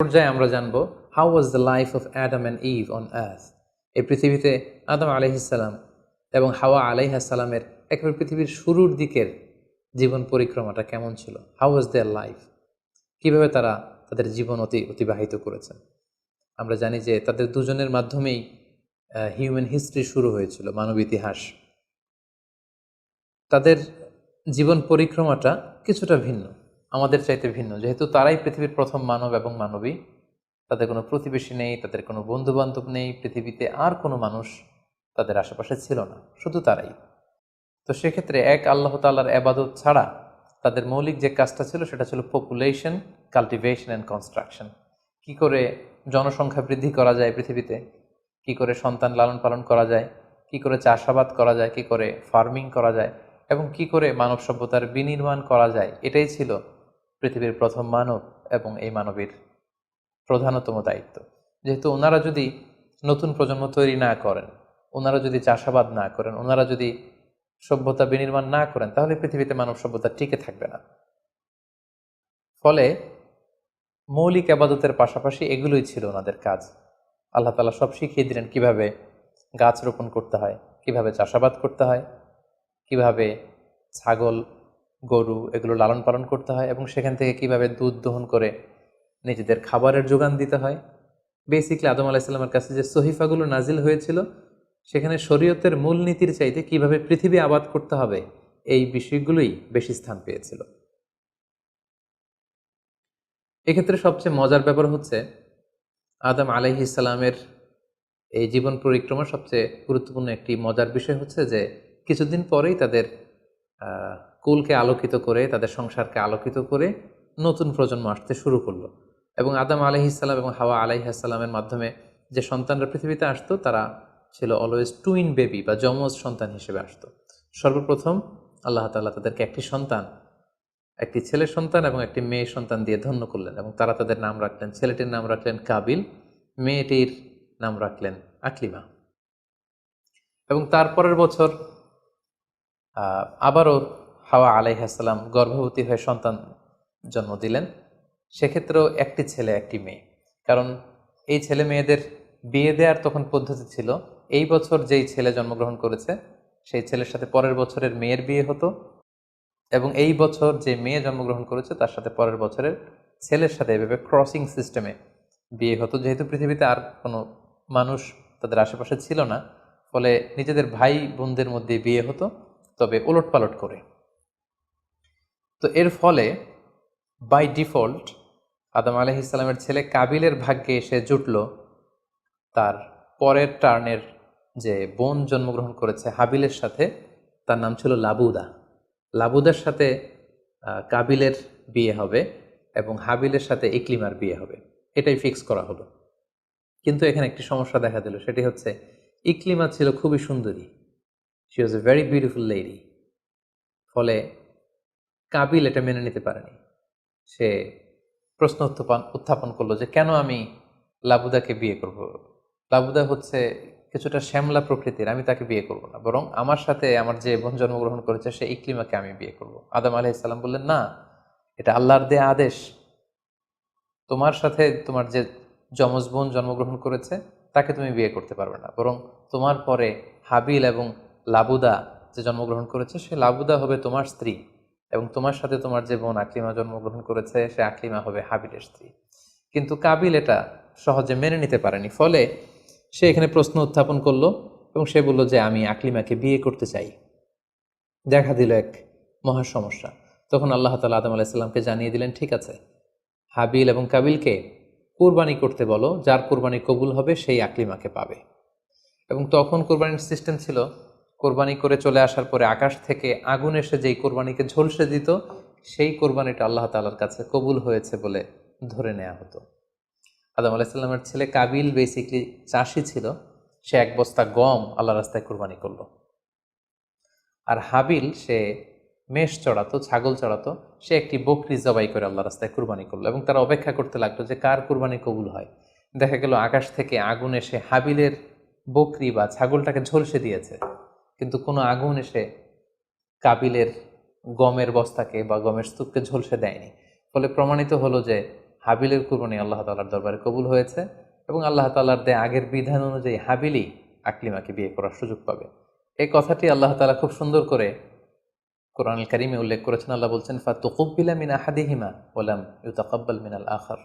পর্যায়ে আমরা জানব how was the life of Adam and Eve on earth এই পৃথিবীতে আদম আলাইহিসাল্লাম এবং হাওয়া আলাইহাসাল্লামের একেবারে পৃথিবীর শুরুর দিকের জীবন পরিক্রমাটা কেমন ছিল? হাউ ওয়াজ দেয়ার লাইফ কীভাবে তারা তাদের জীবন অতি, অতিবাহিত করেছেন আমরা জানি যে তাদের দুজনের মাধ্যমেই হিউম্যান হিস্ট্রি শুরু হয়েছিল, মানব ইতিহাস। তাদের জীবন পরিক্রমাটা কিছুটা ভিন্ন। আমাদের চাইতে ভিন্ন। যেহেতু তারাই পৃথিবীর প্রথম মানব এবং মানবী, তাদের কোনো প্রতিবেশী নেই, তাদের কোনো বন্ধু বান্ধব নেই, পৃথিবীতে আর কোনো মানুষ তাদের আশেপাশে ছিল না, শুধু তারাই। তো সেক্ষেত্রে এক আল্লাহ তাল্লার আবাদত ছাড়া তাদের মৌলিক যে কাজটা ছিল, সেটা ছিল পপুলেশন কাল্টিভেশন অ্যান্ড কনস্ট্রাকশন কি করে জনসংখ্যা বৃদ্ধি করা যায় পৃথিবীতে? কি করে সন্তান লালন পালন করা যায়? কি করে চাষাবাদ করা যায়? কি করে ফার্মিং করা যায়? এবং কি করে মানব সভ্যতার বিনির্মাণ করা যায়? এটাই ছিল পৃথিবীর প্রথম মানব এবং এই মানবীর প্রধানতম দায়িত্ব। যেহেতু ওনারা যদি নতুন প্রজন্ম তৈরি না করেন ওনারা যদি চাষাবাদ না করেন ওনারা যদি সভ্যতা বিনির্মাণ না করেন, তাহলে পৃথিবীতে মানব সভ্যতা টিকে থাকবে না। ফলে মৌলিক আবাদতের পাশাপাশি এগুলোই ছিল ওনাদের কাজ। আল্লাহ তালা সব শিখিয়ে দিলেন কীভাবে গাছ রোপণ করতে হয়, কীভাবে চাষাবাদ করতে হয়, কীভাবে ছাগল গরু এগুলো লালন পালন করতে হয় এবং সেখান থেকে কীভাবে দুধ দহন করে নিজেদের খাবারের যোগান দিতে হয়। বেসিকলি আদম আলাহিসাল্লামের কাছে যে সহিফাগুলো নাজিল হয়েছিল, সেখানে শরীয়তের মূলনীতির চাইতে কীভাবে পৃথিবী আবাদ করতে হবে, এই বিষয়গুলোই বেশি স্থান পেয়েছিল। এক্ষেত্রে সবচেয়ে মজার ব্যাপার হচ্ছে, আদম আলাইহি ইসলামের এই জীবন পরিক্রমার সবচেয়ে গুরুত্বপূর্ণ একটি মজার বিষয় হচ্ছে যে, কিছুদিন পরেই তাদের কুলকে আলোকিত করে, তাদের সংসারকে আলোকিত করে নতুন প্রজন্ম আসতে শুরু করল। এবং আদম আলহিসাল্লাম এবং হাওয়া আলাইহাসাল্লামের মাধ্যমে যে সন্তানরা পৃথিবীতে আসতো, তারা ছিল অলওয়েজ টুইন বেবি বা যমজ সন্তান হিসেবে আসতো। সর্বপ্রথম আল্লাহ তাল্লাহ তাদেরকে একটি সন্তান, একটি ছেলে সন্তান এবং একটি মেয়ে সন্তান দিয়ে ধন্য করলেন এবং তারা তাদের নাম রাখলেন, ছেলেটির নাম রাখলেন কাবিল, মেয়েটির নাম রাখলেন আকলিমা। এবং তারপরের বছর আবারও হাওয়া আলাইহাসাল্লাম গর্ভবতী হয়ে সন্তান জন্ম দিলেন। সেক্ষেত্রেও একটি ছেলে, একটি মেয়ে। কারণ এই ছেলে মেয়েদের বিয়ে দেওয়ার তখন পদ্ধতি ছিল, এই বছর যেই ছেলে জন্মগ্রহণ করেছে, সেই ছেলের সাথে পরের বছরের মেয়ের বিয়ে হতো এবং এই বছর যে মেয়ে জন্মগ্রহণ করেছে, তার সাথে পরের বছরের ছেলের সাথে এভাবে ক্রসিং সিস্টেমে বিয়ে হতো। যেহেতু পৃথিবীতে আর কোনো মানুষ তাদের আশেপাশে ছিল না, ফলে নিজেদের ভাই বোনদের মধ্যে বিয়ে হতো, তবে ওলট পালট করে। তো এর ফলে বাই ডিফল্ট আদম আলহ ইসলামের ছেলে কাবিলের ভাগ্যে এসে জুটল। তার পরের টার্নের যে বোন জন্মগ্রহণ করেছে হাবিলের সাথে, তার নাম ছিল লাবুদা। লাবুদার সাথে কাবিলের বিয়ে হবে এবং হাবিলের সাথে ইকলিমার বিয়ে হবে। এটাই ফিক্স করা হলো। কিন্তু এখানে একটি সমস্যা দেখা দিল, সেটি হচ্ছে ইকলিমা ছিল খুবই সুন্দরী। She was a very beautiful lady ফলে কাবিল এটা মেনে নিতে পারেনি। সে প্রশ্ন উত্থাপন উত্থাপন করল যে, কেন আমি লাবুদাকে বিয়ে করব? লাবুদা হচ্ছে কিছুটা শ্যামলা প্রকৃতির, আমি তাকে বিয়ে করব না। বরং আমার সাথে আমার যে বোন জন্মগ্রহণ করেছে সে ইকলিমাকে আমি বিয়ে করব। আদম আলহ ইসলাম বললেন, না, এটা আল্লাহর দেয়া আদেশ। তোমার সাথে তোমার যে যমজ বোন জন্মগ্রহণ করেছে, তাকে তুমি বিয়ে করতে পারবে না। বরং তোমার পরে হাবিল এবং লাবুদা যে জন্মগ্রহণ করেছে, সে লাবুদা হবে তোমার স্ত্রী। এবং তোমার সাথে তোমার যে বোন আকলিমা জন্মগ্রহণ করেছে, সে আকলিমা হবে হাবিলের স্ত্রী। কিন্তু কাবিল এটা সহজে মেনে নিতে পারেনি। ফলে সে এখানে প্রশ্ন উত্থাপন করল এবং সে বলল যে, আমি আকলিমাকে বিয়ে করতে চাই। দেখা দিল এক মহা সমস্যা। তখন আল্লাহ তালা আদম আলাইসাল্লামকে জানিয়ে দিলেন, ঠিক আছে, হাবিল এবং কাবিলকে কোরবানি করতে বলো। যার কোরবানি কবুল হবে, সেই আকলিমাকে পাবে। এবং তখন কোরবানির সিস্টেম ছিল কোরবানি করে চলে আসার পরে আকাশ থেকে আগুন এসে যেই কোরবানিকে ঝলসে দিত, সেই কোরবানিটা আল্লাহ তালার কাছে কবুল হয়েছে বলে ধরে নেওয়া হতো। আদম আলাইসাল্লামের ছেলে কাবিল বেসিকলি চাষি ছিল। সে এক বস্তা গম আল্লাহ রাস্তায় কোরবানি করল। আর হাবিল, সে মেষ চড়াতো, ছাগল চড়াতো, সে একটি বকরি জবাই করে আল্লাহ রাস্তায় কুরবানি করল এবং তারা অপেক্ষা করতে লাগল যে কার কুরবানি কবুল হয়। দেখা গেল আকাশ থেকে আগুন এসে হাবিলের বকরি বা ছাগলটাকে ঝলসে দিয়েছে। কিন্তু কোনো আগুন এসে কাবিলের গমের বস্তাকে বা গমের স্তূপকে ঝলসে দেয়নি। ফলে প্রমাণিত হলো যে হাবিলের কুরবানি আল্লাহ তালার দরবারে কবুল হয়েছে এবং আল্লাহ তালার দেয় আগের বিধান অনুযায়ী হাবিলই আকলিমাকে বিয়ে করার সুযোগ পাবে। এই কথাটি আল্লাহ তালা খুব সুন্দর করে কোরআন কারিমে উল্লেখ করেছেন। আল্লাহ বলছেন, ফাতুকুব্বিলা মিন আহাদিহিমা ওলাম ইউতাকাব্বাল মিনাল আখার।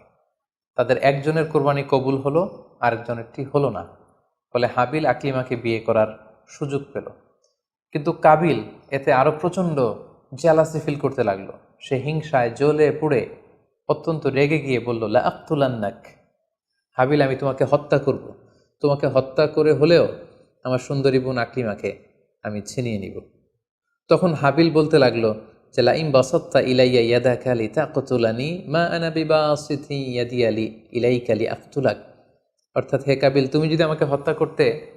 তাদের একজনের কোরবানি কবুল হলো, আরেকজনেরটি হলো না। ফলে হাবিল আকলিমাকে বিয়ে করার সুযোগ পেল। কিন্তু কাবিল এতে আরও প্রচণ্ড জেলাসি ফিল করতে লাগল। সে হিংসায় জ্বলে পুড়ে অত্যন্ত রেগে গিয়ে বলল, লা আক্তুলান্নাক। হাবিল, আমি তোমাকে হত্যা করব। তোমাকে হত্যা করে হলেও আমার সুন্দরী বোন আকলিমাকে আমি ছিনিয়ে নিব। তখন হাবিল বলতে লাগল যে লাইম বাসত্তা ইলাইয়া ইয়াদা কালি তাকতুলানি মা আনা বিবাসিতি ইয়াদি আলি ইলাই কালি আক্তুলাক। অর্থাৎ, হে কাবিল, তুমি যদি আমাকে হত্যা করতে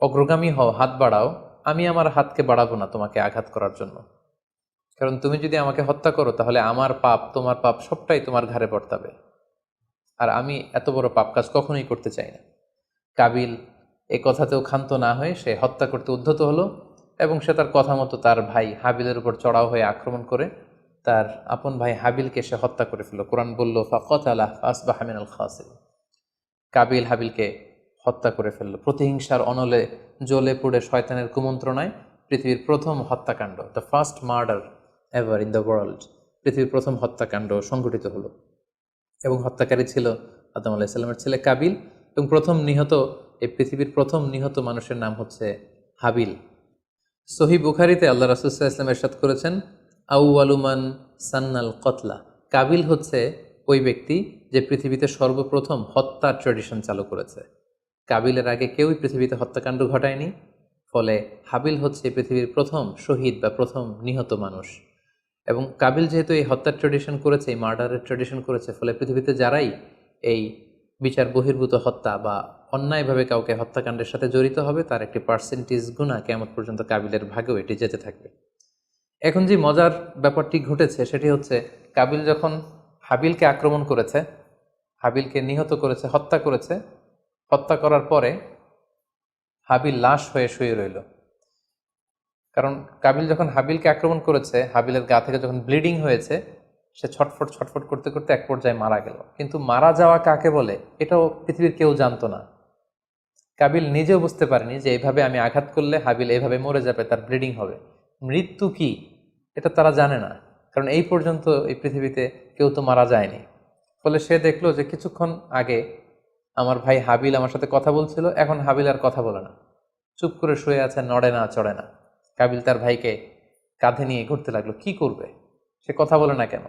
অগ্রগামী হও, হাত বাড়াও আমি আমার হাতকে বাড়াবো না তোমাকে আঘাত করার জন্য। কারণ তুমি যদি আমাকে হত্যা করো, তাহলে আমার পাপ, তোমার পাপ সবটাই তোমার ঘাড়ে বর্তাবে। আর আমি এত বড় পাপ কাজ কখনোই করতে চাই না। কাবিল এ কথাতেও ক্ষান্ত না হয়ে সে হত্যা করতে উদ্ধত হলো এবং সে তার কথা মতো তার ভাই হাবিলের উপর চড়াও হয়ে আক্রমণ করে তার আপন ভাই হাবিলকে সে হত্যা করে ফেলল। কোরআন বলল ফাকত আলাহ আসবাহ মিনাল খাসির কাবিল হাবিলকে হত্যা করে ফেলল। প্রতিহিংসার অনলে জ্বলে পুড়ে শয়তানের কুমন্ত্রণায় পৃথিবীর প্রথম হত্যাকাণ্ড the first murder ever in the world পৃথিবীর প্রথম হত্যাকাণ্ড সংঘটিত হলো। এবং হত্যাকারী ছিল আদম আলাইসাল্লামের ছেলে কাবিল এবং প্রথম নিহত, এই পৃথিবীর প্রথম নিহত মানুষের নাম হচ্ছে হাবিল। সহি বুখারিতে আল্লাহ রাসুল্লাহ ইসলাম এরশাদ করেছেন আউ আলুমান সান্নাল কতলা কাবিল হচ্ছে ওই ব্যক্তি যে পৃথিবীতে সর্বপ্রথম হত্যার ট্রেডিশন চালু করেছে। কাবিলের আগে কেউই পৃথিবীতে হত্যাকাণ্ড ঘটায়নি, ফলে হাবিল হচ্ছে পৃথিবীর প্রথম শহীদ বা প্রথম নিহত মানুষ। এবং কাবিল যেহেতু এই হত্যার ট্রেডিশন করেছে, এই মার্ডারের ট্রেডিশন করেছে, ফলে পৃথিবীতে যারাই এই বিচার বহির্ভূত হত্যা বা অন্যায়ভাবে কাউকে হত্যাকাণ্ডের সাথে জড়িত হবে, তার একটি পার্সেন্টেজ গুণা কেমন পর্যন্ত কাবিলের ভাগেও এটি যেতে থাকবে। এখন যে মজার ব্যাপারটি ঘটেছে, সেটি হচ্ছে কাবিল যখন হাবিলকে আক্রমণ করেছে, হাবিলকে নিহত করেছে, হত্যা করেছে হত্যা করার পরে হাবিল লাশ হয়ে শুয়ে রইল। কারণ কাবিল যখন হাবিলকে আক্রমণ করেছে, হাবিলের গা থেকে যখন ব্লিডিং হয়েছে, সে ছটফট ছটফট করতে করতে এক পর্যায়ে মারা গেল। কিন্তু মারা যাওয়া কাকে বলে, এটাও পৃথিবীর কেউ জানতো না। কাবিল নিজেও বুঝতে পারেনি যে এইভাবে আমি আঘাত করলে হাবিল এইভাবে মরে যাবে, তার ব্লিডিং হবে। মৃত্যু কি, এটা তারা জানে না। কারণ এই পর্যন্ত এই পৃথিবীতে কেউ তো মারা যায়নি। ফলে সে দেখল যে কিছুক্ষণ আগে আমার ভাই হাবিল আমার সাথে কথা বলছিল, এখন হাবিল আর কথা বলে না। চুপ করে শুয়ে আছে, নড়ে না, চড়ে না। কাবিল তার ভাইকে কাঁধে নিয়ে ঘুরতে লাগল, কি করবে? সে কথা বলে না কেন?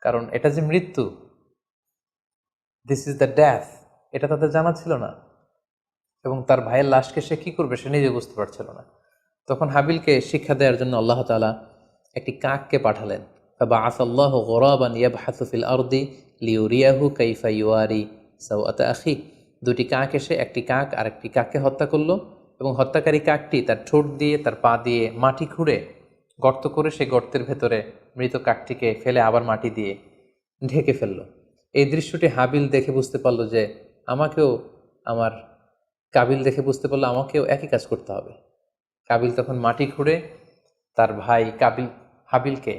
কারণ এটা যে মৃত্যু দিস ইজ দ্য ড্যাথ এটা তাদের জানা ছিল না। এবং তার ভাইয়ের লাশকে সে কি করবে, সে নিজে বুঝতে পারছিল না। তখন হাবিলকে শিক্ষা দেওয়ার জন্য আল্লাহ তালা একটি কাককে পাঠালেন বা আসাল্লাহ গরাবান ইয়াবহাসুফিল আরদি লিউরিয়াহু কাইফা ইউয়ারি সাউআত আখি। দুটি কাক এসে একটি কাক আর একটি কাককে হত্যা করল এবং হত্যাকারী কাকটি তার ঠোঁট দিয়ে, তার পা দিয়ে মাটি খুঁড়ে গর্ত করে সেই গর্তের ভেতরে মৃত কাকটিকে ফেলে আবার মাটি দিয়ে ঢেকে ফেলল। এই দৃশ্যটি হাবিল দেখে বুঝতে পারল যে আমাকেও আমার কাবিল দেখে বুঝতে পারল আমাকেও একই কাজ করতে হবে। কাবিল তখন মাটি খুঁড়ে তার ভাই কাবিল, হাবিলকে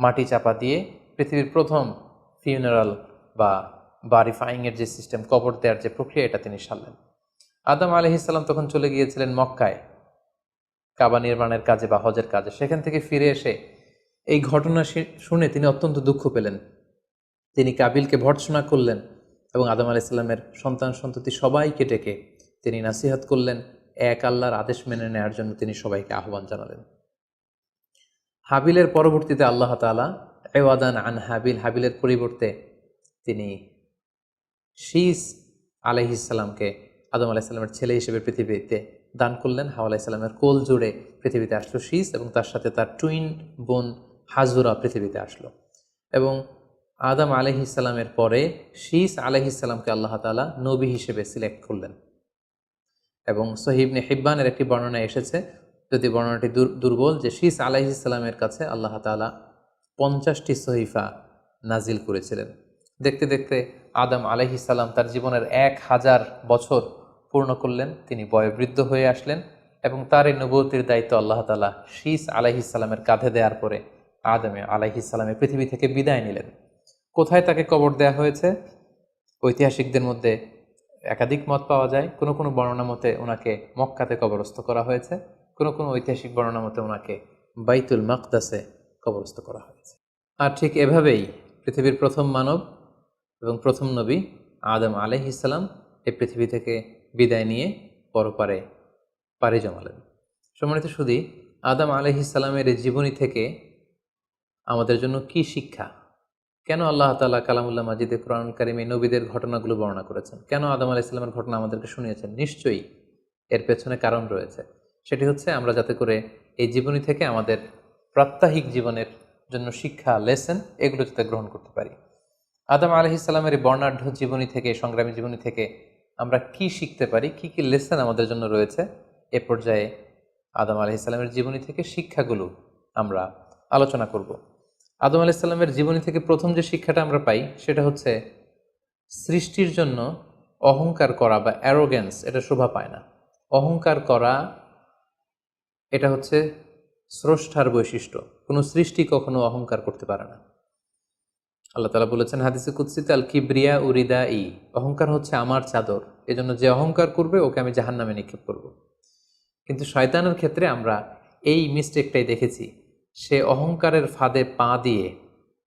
মাটি চাপা দিয়ে পৃথিবীর প্রথম ফিউনারাল বা বারিফাইংয়ের যে সিস্টেম, কবর দেওয়ার যে প্রক্রিয়া, এটা তিনি সারলেন। আদম আলহিসাল্লাম তখন চলে গিয়েছিলেন মক্কায়, কাবা নির্মাণের কাজে বা হজের কাজে। সেখান থেকে ফিরে এসে এই ঘটনা শুনে তিনি অত্যন্ত দুঃখ পেলেন। তিনি কাবিলকে ভর্ৎসনা করলেন এবং আদম আলাইসাল্লামের সন্তান সন্ততি সবাইকে ডেকে তিনি নাসিহাত করলেন, এক আল্লাহর আদেশ মেনে নেওয়ার জন্য তিনি সবাইকে আহ্বান জানালেন। হাবিলের পরবর্তীতে আল্লাহ তালা এওয়াদান আন হাবিল, হাবিলের পরিবর্তে তিনি শীস আলহিসাল্লামকে আদম আলাইসাল্লামের ছেলে হিসেবে পৃথিবীতে দান করলেন। হাওয়া আলাইসাল্লামের কোল জুড়ে পৃথিবীতে আসলো শীস এবং তার সাথে তার টুইন বোন হাজুরা পৃথিবীতে আসলো। এবং আদম আলহিসাল্লামের পরে শীস আলহিসাল্লামকে আল্লাহ তালা নবী হিসেবে সিলেক্ট করলেন। এবং সহিবনে হিব্বানের একটি বর্ণনা এসেছে, যদি বর্ণনাটি দুর্বল, যে শীস আলাইহিসাল্লামের কাছে আল্লাহ তালা পঞ্চাশটি সহিফা নাজিল করেছিলেন। দেখতে দেখতে আদম আলহিসাল্লাম তার জীবনের এক হাজার বছর পূর্ণ করলেন। তিনি বয়োবৃদ্ধ হয়ে আসলেন এবং তার এই নবতির দায়িত্ব আল্লাহ তালা শীস আলাইহিসাল্লামের কাঁধে দেওয়ার পরে আদমে আলাইহিসাল্লামের পৃথিবী থেকে বিদায় নিলেন। কোথায় তাকে কবর দেয়া হয়েছে? ঐতিহাসিকদের মধ্যে একাধিক মত পাওয়া যায়। কোনো কোনো বর্ণনা মতে ওনাকে মক্কাতে কবরস্থ করা হয়েছে। কোনো কোনো ঐতিহাসিক বর্ণনা মতে ওনাকে বাইতুল মাকদাসে কবরস্থ করা হয়েছে। আর ঠিক এভাবেই পৃথিবীর প্রথম মানব এবং প্রথম নবী আদম আলহিসাল্লাম এই পৃথিবী থেকে বিদায় নিয়ে পরপারে পাড়ি জমালেন। সম্মানিত শুধু আদম আলহিসাল্লামের এই জীবনী থেকে আমাদের জন্য কি শিক্ষা? কেন আল্লাহ তালা কালামুল্লাহ মাজিদে কোরআন কারিমে নবীদের ঘটনাগুলো বর্ণনা করেছেন? কেন আদম আলাহ ইসলামের ঘটনা আমাদেরকে শুনিয়েছেন? নিশ্চয়ই এর পেছনে কারণ রয়েছে। সেটি হচ্ছে আমরা যাতে করে এই জীবনী থেকে আমাদের প্রাত্যহিক জীবনের জন্য শিক্ষা লেসেন এগুলো যাতে গ্রহণ করতে পারি। আদম আলহি ইসলামের বর্ণাঢ্য জীবনী থেকে, সংগ্রামী জীবনী থেকে আমরা কি শিখতে পারি, কি কি লেসেন আমাদের জন্য রয়েছে, এ পর্যায়ে আদম আলহি ইসলামের জীবনী থেকে শিক্ষাগুলো আমরা আলোচনা করব। আদম আলাহ ইসলামের জীবনী থেকে প্রথম যে শিক্ষাটা আমরা পাই, সেটা হচ্ছে সৃষ্টির জন্য অহংকার করা বা অ্যারোগেন্স এটা শোভা পায় না। অহংকার করা, এটা হচ্ছে স্রষ্টার বৈশিষ্ট্য। কোনো সৃষ্টি কখনো অহংকার করতে পারে না। আল্লাহ তালা বলেছেন হাদিসে কুৎসিতে আল কিব্রিয়া উরিদা ই অহংকার হচ্ছে আমার চাদর। এজন্য যে অহংকার করবে, ওকে আমি জাহান নামে নিক্ষেপ করব। কিন্তু শয়তানের ক্ষেত্রে আমরা এই মিস্টেকটাই দেখেছি। সে অহংকারের ফাঁদে পা দিয়ে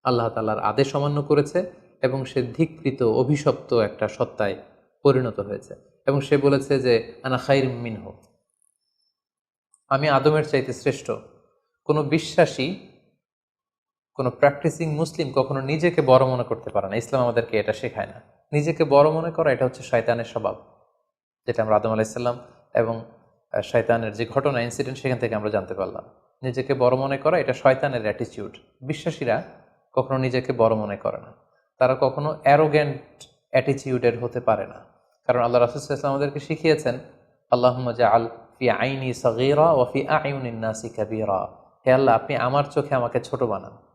আল্লাহ তালার আদেশ অমান্য করেছে এবং সে ধিকৃত, অভিশপ্ত একটা সত্তায় পরিণত হয়েছে। এবং সে বলেছে যে, আনা খাইর মিনহ। আমি আদমের চাইতে শ্রেষ্ঠ। কোনো বিশ্বাসী কোনো প্র্যাকটিসিং মুসলিম কখনো নিজেকে বড় মনে করতে পারে না। ইসলাম আমাদেরকে এটা শেখায় না। নিজেকে বড় মনে করা, এটা হচ্ছে শয়তানের স্বভাব, যেটা আমরা আদম আলাইসাল্লাম এবং শয়তানের যে ঘটনা ইনসিডেন্ট সেখান থেকে আমরা জানতে পারলাম। নিজেকে বড় মনে করা, এটা শয়তানের অ্যাটিচিউড বিশ্বাসীরা কখনো নিজেকে বড় মনে করে না। তারা কখনো অ্যারোগ্যান্ট অ্যাটিচিউডের হতে পারে না। কারণ আল্লাহ রাসুলাম আমাদেরকে শিখিয়েছেন আল্লাহ আল ফি আইনি সগিরা ও ফি আইউনিন্নাসি কাবিরা। হে আল্লাহ, আপনি আমার চোখে আমাকে ছোট বানান।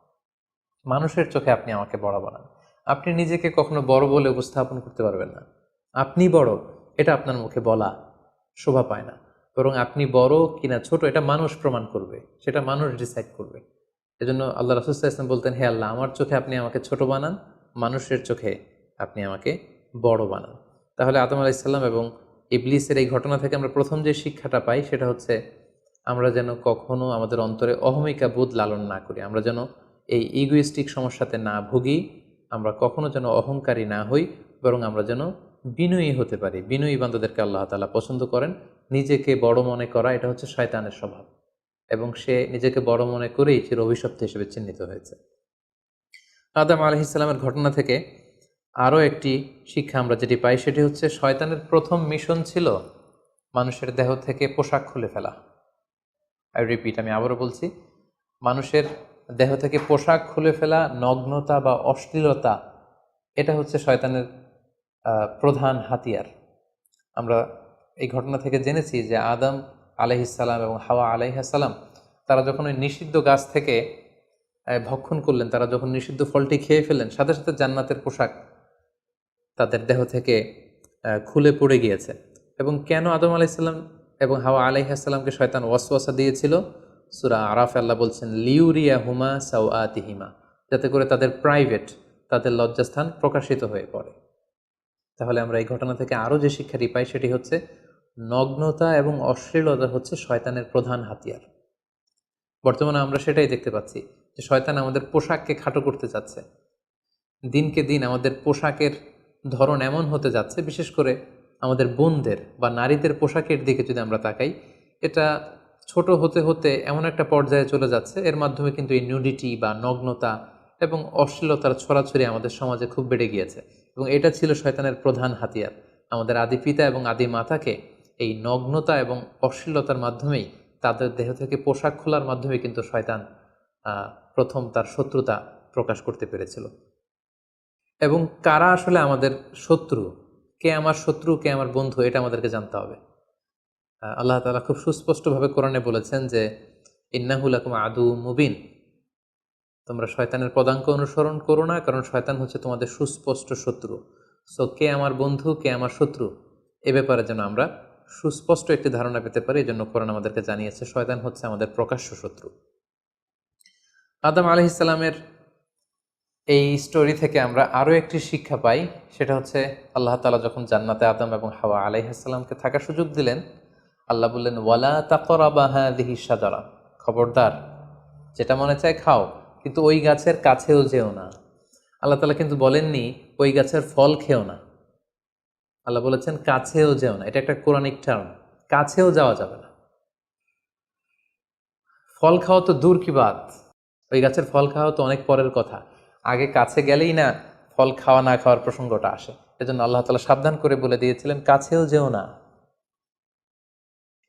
মানুষের চোখে আপনি আমাকে বড় বানান। আপনি নিজেকে কখনো বড় বলে উপস্থাপন করতে পারবেন না। আপনি বড়, এটা আপনার মুখে বলা শোভা পায় না। বরং আপনি বড় কিনা ছোট, এটা মানুষ প্রমাণ করবে, সেটা মানুষ ডিসাইড করবে। এজন্য আল্লাহ রাসুল্লাহ ইসলাম বলতেন, হে আল্লাহ, আমার চোখে আপনি আমাকে ছোট বানান, মানুষের চোখে আপনি আমাকে বড় বানান। তাহলে আদম আলাইসাল্লাম এবং ইবলিসের এই ঘটনা থেকে আমরা প্রথম যে শিক্ষাটা পাই, সেটা হচ্ছে আমরা যেন কখনো আমাদের অন্তরে অহমিকা বোধ লালন না করি। আমরা যেন এই ইগোইস্টিক সমস্যাতে না ভুগি, আমরা কখনো যেন অহংকারী না হই, বরং আমরা যেন বিনয়ী হতে পারি। বিনয়ী বান্ধবদেরকে আল্লাহ তালা পছন্দ করেন। নিজেকে বড় মনে করা, এটা হচ্ছে শয়তানের স্বভাব। এবং সে নিজেকে বড় মনে করেই চির অভিশপ্ত হিসেবে চিহ্নিত হয়েছে। আদাম আলহিসাল্লামের ঘটনা থেকে আরও একটি শিক্ষা আমরা যেটি পাই, সেটি হচ্ছে শয়তানের প্রথম মিশন ছিল মানুষের দেহ থেকে পোশাক খুলে ফেলা। আই রিপিট আমি আবারও বলছি, মানুষের দেহ থেকে পোশাক খুলে ফেলা, নগ্নতা বা অশ্লীলতা, এটা হচ্ছে শয়তানের প্রধান হাতিয়ার। আমরা এই ঘটনা থেকে জেনেছি যে আদম আলহিসাল্লাম এবং হাওয়া আলহিসাল্লাম তারা যখন ওই নিষিদ্ধ গাছ থেকে ভক্ষণ করলেন, তারা যখন নিষিদ্ধ ফলটি খেয়ে ফেললেন, সাথে সাথে জান্নাতের পোশাক তাদের দেহ থেকে খুলে পড়ে গিয়েছে। এবং কেন আদম আলাইসাল্লাম এবং হাওয়া আলাইহাসাল্লামকে শয়তান ওয়াসওয়াসা দিয়েছিল? সুরা আরাফ আল্লাহ বলছেন লিউরিয়া হুমা সাউ আতিহিমা যাতে করে তাদের প্রাইভেট তাদের লজ্জাস্থান প্রকাশিত হয়ে পড়ে। তাহলে আমরা এই ঘটনা থেকে আরও যে শিক্ষাটি পাই সেটি হচ্ছে, নগ্নতা এবং অশ্লীলতা হচ্ছে শয়তানের প্রধান হাতিয়ার। বর্তমানে আমরা সেটাই দেখতে পাচ্ছি, যে শয়তান আমাদের পোশাককে খাটো করতে যাচ্ছে দিনকে দিন আমাদের পোশাকের ধরন এমন হতে যাচ্ছে, বিশেষ করে আমাদের বোনদের বা নারীদের পোশাকের দিকে যদি আমরা তাকাই, এটা ছোট হতে হতে এমন একটা পর্যায়ে চলে যাচ্ছে। এর মাধ্যমে কিন্তু এই নিউডিটি বা নগ্নতা এবং অশ্লীলতার ছড়াছড়ি আমাদের সমাজে খুব বেড়ে গিয়েছে এবং এটা ছিল শয়তানের প্রধান হাতিয়ার। আমাদের আদি পিতা এবং আদি মাতাকে এই নগ্নতা এবং অশ্লীলতার মাধ্যমেই তাদের দেহ থেকে পোশাক খোলার মাধ্যমে কিন্তু শয়তান প্রথম তার শত্রুতা প্রকাশ করতে পেরেছিল। এবং কারা আসলে আমাদের শত্রু? কে আমার শত্রু, কে আমার বন্ধু? এটা আমাদেরকে জানতে হবে। আল্লাহ তালা খুব সুস্পষ্টভাবে কোরআনে বলেছেন যে ইন্নাহুল আকুম আদু মুবিন। তোমরা শয়তানের পদাঙ্ক অনুসরণ করো না, কারণ শয়তান হচ্ছে তোমাদের সুস্পষ্ট শত্রু। সো কে আমার বন্ধু, কে আমার শত্রু? এ ব্যাপারে যেন আমরা সুস্পষ্ট একটি ধারণা পেতে পারি এই জন্য কোরআন আমাদেরকে জানিয়েছে, শয়তান হচ্ছে আমাদের প্রকাশ্য শত্রু। আদম আলহ ইসলামের এই স্টোরি থেকে আমরা আরও একটি শিক্ষা পাই, সেটা হচ্ছে, আল্লাহ তালা যখন জান্নাতে আদম এবং হাওয়া আলাইহাসাল্লামকে থাকার সুযোগ দিলেন আল্লাহ বললেন, ওয়ালা তাকরাবাহা দিহি সাজারা। খবরদার, যেটা মনে চায় খাও, কিন্তু ওই গাছের কাছেও যেও না। আল্লাহ তালা কিন্তু বলেননি, ওই গাছের ফল খেও না। আল্লাহ বলেছেন, কাছেও যেও না। এটা একটা কোরআনিক টার্ম কাছেও যাওয়া যাবে না। ফল খাওয়া তো দূর কি বাদ ওই গাছের ফল খাওয়া তো অনেক পরের কথা। আগে কাছে গেলেই না ফল খাওয়া না খাওয়ার প্রসঙ্গটা আসে। এজন্য আল্লাহ তালা সাবধান করে বলে দিয়েছিলেন, কাছেও যেও না।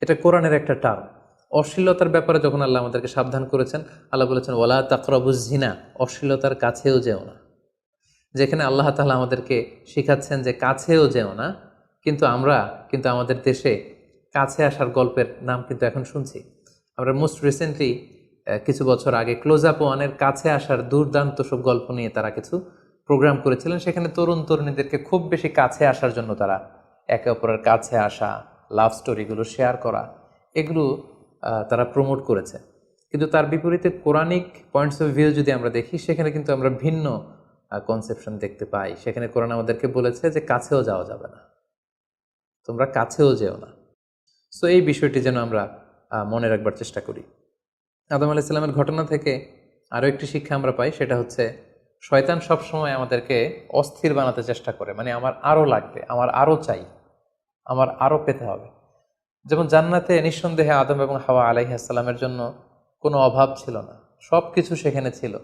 এটা কোরআনের একটা টার্ম। অশ্লীলতার ব্যাপারে যখন আল্লাহ আমাদেরকে সাবধান করেছেন, আল্লাহ বলেছেন ওলা তাকরাবুজিনা অশ্লীলতার কাছেও যেও না। যেখানে আল্লাহ তাআলা আমাদেরকে শিখাচ্ছেন যে কাছেও যেও না, কিন্তু আমরা, কিন্তু আমাদের দেশে কাছে আসার গল্পের নাম কিন্তু এখন শুনছি। আমরা মোস্ট রিসেন্টলি কিছু বছর আগে ক্লোজ আপ ওয়ানের কাছে আসার দুর্দান্ত সব গল্প নিয়ে তারা কিছু প্রোগ্রাম করেছিলেন। সেখানে তরুণ তরুণীদেরকে খুব বেশি কাছে আসার জন্য তারা একে অপরের কাছে আসা লাভ স্টোরিগুলো শেয়ার করা, এগুলো তারা প্রমোট করেছে। কিন্তু তার বিপরীতে কোরআনিক পয়েন্টস অফ ভিউ যদি আমরা দেখি, সেখানে কিন্তু আমরা ভিন্ন কনসেপশন দেখতে পাই। সেখানে কোরআন আমাদেরকে বলেছে যে কাছেও যাওয়া যাবে না। তোমরা কাছেও যেও না। সো এই বিষয়টি যেন আমরা মনে রাখবার চেষ্টা করি। আদম আলাহ ইসলামের ঘটনা থেকে আরও একটি শিক্ষা আমরা পাই, সেটা হচ্ছে, শয়তান সবসময় আমাদেরকে অস্থির বানাতে চেষ্টা করে। মানে আমার আরও লাগবে, আমার আরও চাই। আমার আরও পেতে হবে। যেমন জান্নাতে নিঃসন্দেহে আদম এবং হাওয়া আলাইহাসাল্লামের জন্য কোনো অভাব ছিল না। সব কিছু সেখানে ছিল।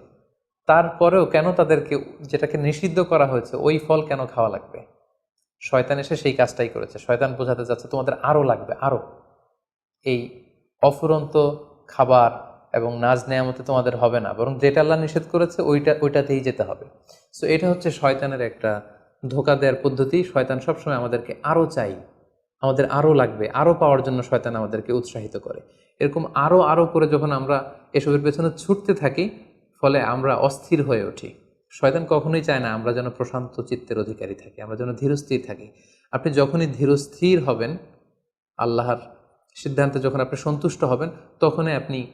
তারপরেও কেন তাদেরকে যেটাকে নিষিদ্ধ করা হয়েছে, ওই ফল কেন খাওয়া লাগবে? শয়তান এসে সেই কাজটাই করেছে। শয়তান বোঝাতে যাচ্ছে তোমাদের আরও লাগবে আরও এই অফুরন্ত খাবার এবং নাজ নেয়ামতে তোমাদের হবে না। বরং যেটা আল্লাহ নিষেধ করেছে, ওইটা, ওইটাতেই যেতে হবে। সো এটা হচ্ছে শয়তানের একটা ধোকা দেওয়ার পদ্ধতি। শয়তান সবসময় আমাদেরকে আরও চাই। আমাদের আরও লাগবে আরও পাওয়ার জন্য শয়তান আমাদেরকে উৎসাহিত করে। এরকম আরও আরও করে যখন আমরা এসবের পেছনে ছুটতে থাকি, ফলে আমরা অস্থির হয়ে উঠি। শয়তান কখনোই চায় না আমরা যেন প্রশান্ত চিত্তের অধিকারী থাকি, আমরা যেন ধীরস্থির থাকি। আপনি যখনই ধীরস্থির হবেন, আল্লাহর সিদ্ধান্তে যখন আপনি সন্তুষ্ট হবেন, তখনই আপনি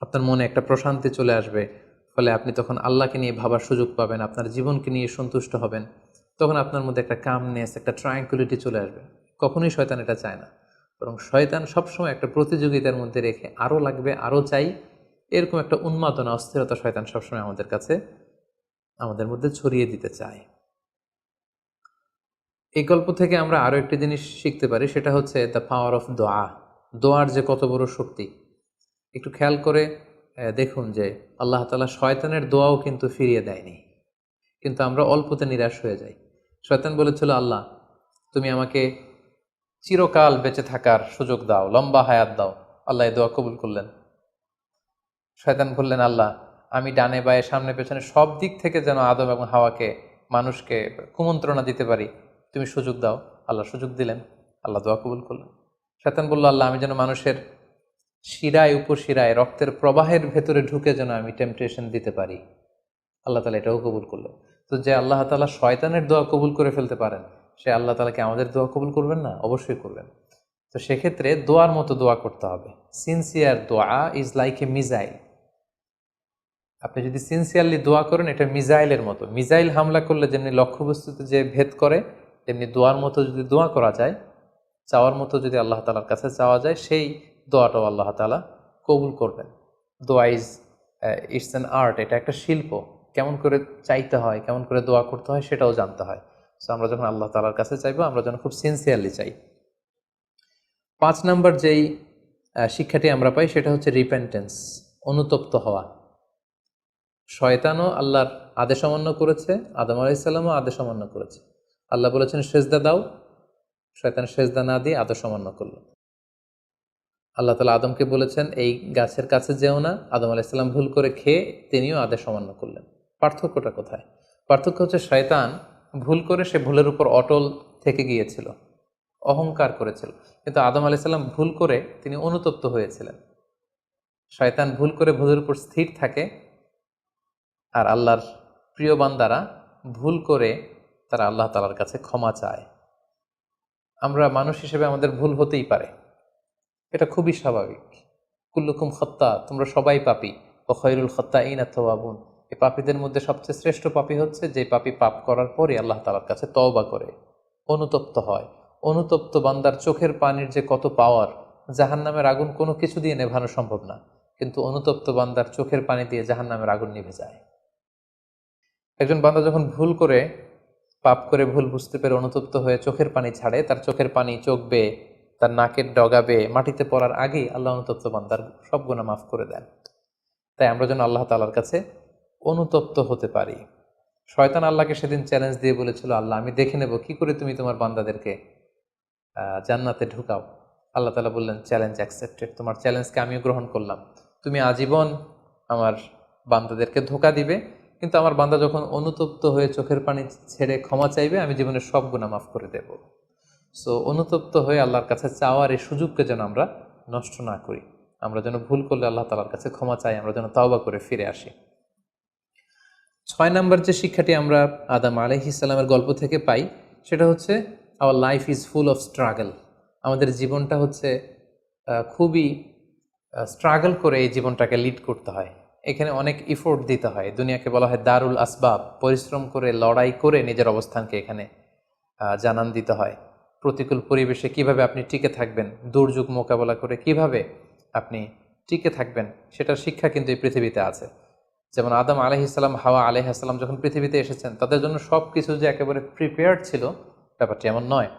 আপনার মনে একটা প্রশান্তি চলে আসবে। ফলে আপনি তখন আল্লাহকে নিয়ে ভাবার সুযোগ পাবেন, আপনার জীবনকে নিয়ে সন্তুষ্ট হবেন। তখন আপনার মধ্যে একটা কামনেস একটা ট্রায়াঙ্কুলিটি চলে আসবে। কখনোই শয়তান এটা চায় না। বরং শয়তান সবসময় একটা প্রতিযোগিতার মধ্যে রেখে আরও লাগবে আরও চাই, এরকম একটা উন্মাদনা, অস্থিরতা শয়তান সবসময় আমাদের কাছে, আমাদের মধ্যে ছড়িয়ে দিতে চায়। এই গল্প থেকে আমরা আরও একটি জিনিস শিখতে পারি, সেটা হচ্ছে দ্য পাওয়ার অফ দোয়া। দোয়ার যে কত বড় শক্তি। একটু খেয়াল করে দেখুন যে আল্লাহ তালা শয়তানের দোয়াও কিন্তু ফিরিয়ে দেয়নি। কিন্তু আমরা অল্পতে নিরাশ হয়ে যাই। শয়তান বলেছিল, আল্লাহ, তুমি আমাকে চিরকাল বেঁচে থাকার সুযোগ দাও, লম্বা হায়াত দাও। আল্লাহ দোয়া কবুল করলেন। শয়তান বললেন, আল্লাহ, আমি ডানে বায়ে, সামনে পেছনে সব দিক থেকে যেন আদম এবং হাওয়াকে, মানুষকে কুমন্ত্রণা দিতে পারি, তুমি সুযোগ দাও। আল্লাহ সুযোগ দিলেন। আল্লাহ দোয়া কবুল করলেন। শয়তান বলল, আল্লাহ, আমি যেন মানুষের শিরায়, উপশিরায়, রক্তের প্রবাহের ভেতরে ঢুকে যেন আমি টেম্পটেশন দিতে পারি। আল্লাহ তালা এটাও কবুল করল তো যে আল্লাহ তালা শয়তানের দোয়া কবুল করে ফেলতে পারেন সে আল্লাহ তালাকে আমাদের দোয়া কবুল করবেন না? অবশ্যই করবেন। তো সেক্ষেত্রে দোয়ার মতো দোয়া করতে হবে। সিনসিয়ার দোয়া ইজ লাইক এ মিজাইল আপনি যদি সিনসিয়ারলি দোয়া করেন, এটা মিজাইলের মতো। মিজাইল হামলা করলে যেমনি লক্ষ্যবস্তুতে যে ভেদ করে, তেমনি দোয়ার মতো যদি দোয়া করা যায়, চাওয়ার মতো যদি আল্লাহ তালার কাছে চাওয়া যায়, সেই দোয়াটাও আল্লাহ তালা কবুল করবেন। দোয়া ইজ ইটস অ্যান আর্ট এটা একটা শিল্প। কেমন করে চাইতে হয়, কেমন করে দোয়া করতে হয়, সেটাও জানতে হয়। সো আমরা যখন আল্লাহ তালার কাছে চাইব, আমরা যেন খুব সিনসিয়ারলি চাই। পাঁচ নাম্বার যেই শিক্ষাটি আমরা পাই, সেটা হচ্ছে রিপেন্টেন্স অনুতপ্ত হওয়া। শয়তানও আল্লাহর আদেশ অমান্য করেছে, আদম আলাইসাল্লামও আদেশ অমান্য করেছে। আল্লাহ বলেছেন, সেজদা দাও। শয়তান সেজদা না দিয়ে আদেশ অমান্য করল। আল্লাহ তালা আদমকে বলেছেন, এই গাছের কাছে যেও না। আদম আলাইসাল্লাম ভুল করে খেয়ে তিনিও আদেশ অমান্য করলেন। পার্থক্যটা কোথায়? পার্থক্য হচ্ছে, শয়তান ভুল করে সে ভুলের উপর অটল থেকে গিয়েছিল, অহংকার করেছিল। কিন্তু আদম আলাইসাল্লাম ভুল করে তিনি অনুতপ্ত হয়েছিলেন। শয়তান ভুল করে ভুলের উপর স্থির থাকে আর আল্লাহর প্রিয় বান্দারা ভুল করে তারা আল্লাহ তালার কাছে ক্ষমা চায়। আমরা মানুষ হিসেবে আমাদের ভুল হতেই পারে। এটা খুবই স্বাভাবিক। কুল্লুকুম খত্তা, তোমরা সবাই পাপি। ও খৈরুল খত্তা ইন বাবুন এই পাপীদের মধ্যে সবচেয়ে শ্রেষ্ঠ পাপী হচ্ছে যে পাপী পাপ করার পরে আল্লাহ তালার কাছে তওবা করে, অনুতপ্ত হয়। অনুতপ্ত বান্দার চোখের পানির যে কত পাওয়ার জাহান নামের আগুন কোনো কিছু দিয়ে নেভানো সম্ভব না। কিন্তু অনুতপ্ত বান্দার চোখের পানি দিয়ে জাহান নামের আগুন নিভে যায়। একজন বান্দা যখন ভুল করে, পাপ করে ভুল বুঝতে পেরে অনুতপ্ত হয়ে চোখের পানি ছাড়ে, তার চোখের পানি চোখ বেয়ে তার নাকের ডগাবে, মাটিতে পড়ার আগেই আল্লাহ অনুতপ্ত বান্দার সব গুণা মাফ করে দেন। তাই আমরা যেন আল্লাহ তালার কাছে অনুতপ্ত হতে পারি। শয়তান আল্লাহকে সেদিন চ্যালেঞ্জ দিয়ে বলেছিল, আল্লাহ, আমি দেখে নেব, কি করে তুমি তোমার বান্দাদেরকে জান্নাতে ঢুকাও? আল্লাহ তালা বললেন চ্যালেঞ্জ অ্যাকসেপ্টেড তোমার চ্যালেঞ্জকে আমিও গ্রহণ করলাম। তুমি আজীবন আমার বান্দাদেরকে ধোকা দিবে, কিন্তু আমার বান্দা যখন অনুতপ্ত হয়ে চোখের পানি ছেড়ে ক্ষমা চাইবে, আমি জীবনের সব গুণা মাফ করে দেব। সো অনুতপ্ত হয়ে আল্লাহর কাছে চাওয়ার এই সুযোগকে যেন আমরা নষ্ট না করি। আমরা যেন ভুল করলে আল্লাহ তালার কাছে ক্ষমা চাই, আমরা যেন তাওবা করে ফিরে আসি। ছয় নম্বর যে শিক্ষাটি আমরা আদাম আলহিসাল্লামের গল্প থেকে পাই, সেটা হচ্ছে our life is full of struggle আমাদের জীবনটা হচ্ছে খুবই স্ট্রাগল করে এই জীবনটাকে লিড করতে হয়। এখানে অনেক ইফোর্ট দিতে হয়। দুনিয়াকে বলা হয় দারুল আসবাব, পরিশ্রম করে, লড়াই করে নিজের অবস্থানকে এখানে জানান দিতে হয়। প্রতিকূল পরিবেশে কীভাবে আপনি টিকে থাকবেন, দুর্যোগ মোকাবেলা করে কীভাবে আপনি টিকে থাকবেন, সেটার শিক্ষা কিন্তু এই পৃথিবীতে আছে। যেমন আদম আলহিসাল্লাম হাওয়া আলহিসাল্লাম যখন পৃথিবীতে এসেছেন, তাদের জন্য সব কিছু যে একেবারে প্রিপেয়ার্ড ছিল, ব্যাপারটি এমন নয়।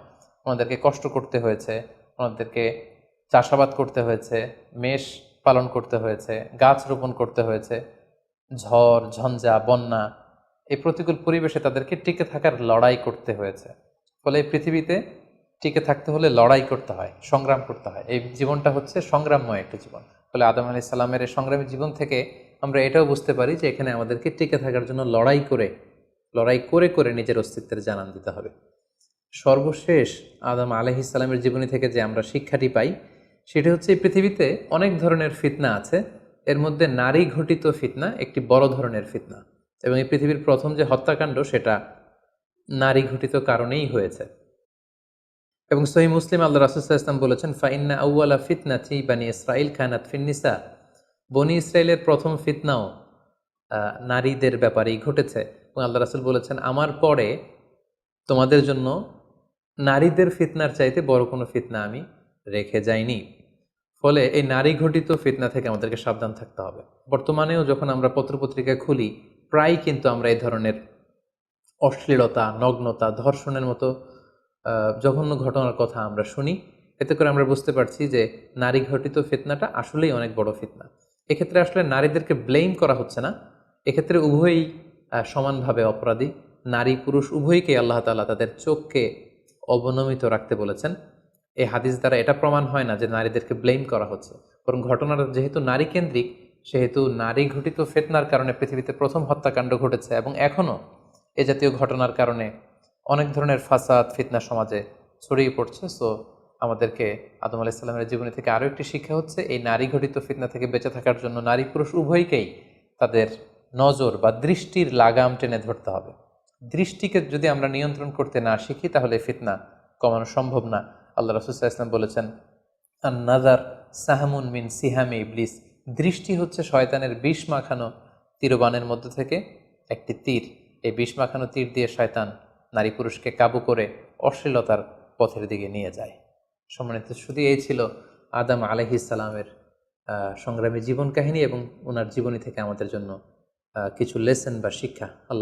ওনাদেরকে কষ্ট করতে হয়েছে, ওনাদেরকে চাষাবাদ করতে হয়েছে, মেষ পালন করতে হয়েছে, গাছ রোপণ করতে হয়েছে, ঝড়, ঝঞ্ঝা, বন্যা, এই প্রতিকূল পরিবেশে তাদেরকে টিকে থাকার লড়াই করতে হয়েছে। ফলে এই পৃথিবীতে টিকে থাকতে হলে লড়াই করতে হয়, সংগ্রাম করতে হয়। এই জীবনটা হচ্ছে সংগ্রামময় একটা জীবন। ফলে আদম আলি সাল্লামের এই সংগ্রামী জীবন থেকে আমরা এটাও বুঝতে পারি যে এখানে আমাদেরকে টিকে থাকার জন্য লড়াই করে লড়াই করে করে নিজের অস্তিত্বের জানান দিতে হবে। সর্বশেষ আদম আলহি ইসলামের জীবনী থেকে যে আমরা শিক্ষাটি পাই, সেটি হচ্ছে এই পৃথিবীতে অনেক ধরনের ফিতনা আছে। এর মধ্যে নারী ঘটিত ফিতনা একটি বড় ধরনের ফিতনা। এবং এই পৃথিবীর প্রথম যে হত্যাকাণ্ড, সেটা নারী ঘটিত কারণেই হয়েছে। এবং সহি মুসলিম আল্লাহ রাসুল্লাহ ইসলাম বলেছেন, ফাইন্না আউ্লা ফিতনা থি বানি ইসরাইল খানাত ফিন্নিসা বনি ইসরায়েলের প্রথম ফিতনাও নারীদের ব্যাপারেই ঘটেছে। এবং আল্লাহ রাসুল বলেছেন, আমার পরে তোমাদের জন্য নারীদের ফিতনার চাইতে বড় কোনো ফিতনা আমি রেখে যাইনি। ফলে এই নারী ঘটিত ফিতনা থেকে আমাদেরকে সাবধান থাকতে হবে। বর্তমানেও যখন আমরা পত্রপত্রিকা খুলি প্রায় কিন্তু আমরা এই ধরনের অশ্লীলতা, নগ্নতা, ধর্ষণের মতো জঘন্য ঘটনার কথা আমরা শুনি। এতে করে আমরা বুঝতে পারছি যে নারী ঘটিত ফিতনাটা আসলেই অনেক বড় ফিতনা। এক্ষেত্রে আসলে নারীদেরকে ব্লেম করা হচ্ছে না। এক্ষেত্রে উভয়ই সমানভাবে অপরাধী। নারী, পুরুষ উভয়কে আল্লাহ তাআলা তাদের চোখকে অবনমিত রাখতে বলেছেন। এই হাদিস দ্বারা এটা প্রমাণ হয় না যে নারীদেরকে ব্লেম করা হচ্ছে। বরং ঘটনাটা যেহেতু নারী কেন্দ্রিক সেহেতু নারী ঘটিত ফেতনার কারণে পৃথিবীতে প্রথম হত্যাকাণ্ড ঘটেছে এবং এখনও এ জাতীয় ঘটনার কারণে অনেক ধরনের ফাসাদ, ফিতনা সমাজে ছড়িয়ে পড়ছে। সো আমাদেরকে আদম আলাহ ইসলামের জীবনী থেকে আরও একটি শিক্ষা হচ্ছে, এই নারী ঘটিত ফিতনা থেকে বেঁচে থাকার জন্য নারী পুরুষ উভয়কেই তাদের নজর বা দৃষ্টির লাগাম টেনে ধরতে হবে। দৃষ্টিকে যদি আমরা নিয়ন্ত্রণ করতে না শিখি, তাহলে ফিতনা কমানো সম্ভব না। আল্লাহ রসুল্লাহ ইসলাম বলেছেন আর নাজার সাহামুন মিন সিহামে ইবলিস। দৃষ্টি হচ্ছে শয়তানের বিষ মাখানো তীরবানের মধ্যে থেকে একটি তীর। এই বিষ মাখানো তীর দিয়ে শয়তান নারী পুরুষকে কাবু করে অশ্লীলতার পথের দিকে নিয়ে যায়। সম্মানিত শুধু এই ছিল আদম আলহিসালামের সংগ্রামী জীবন কাহিনী এবং ওনার জীবনী থেকে আমাদের জন্য কিছু লেসেন বা শিক্ষা। আল্লাহ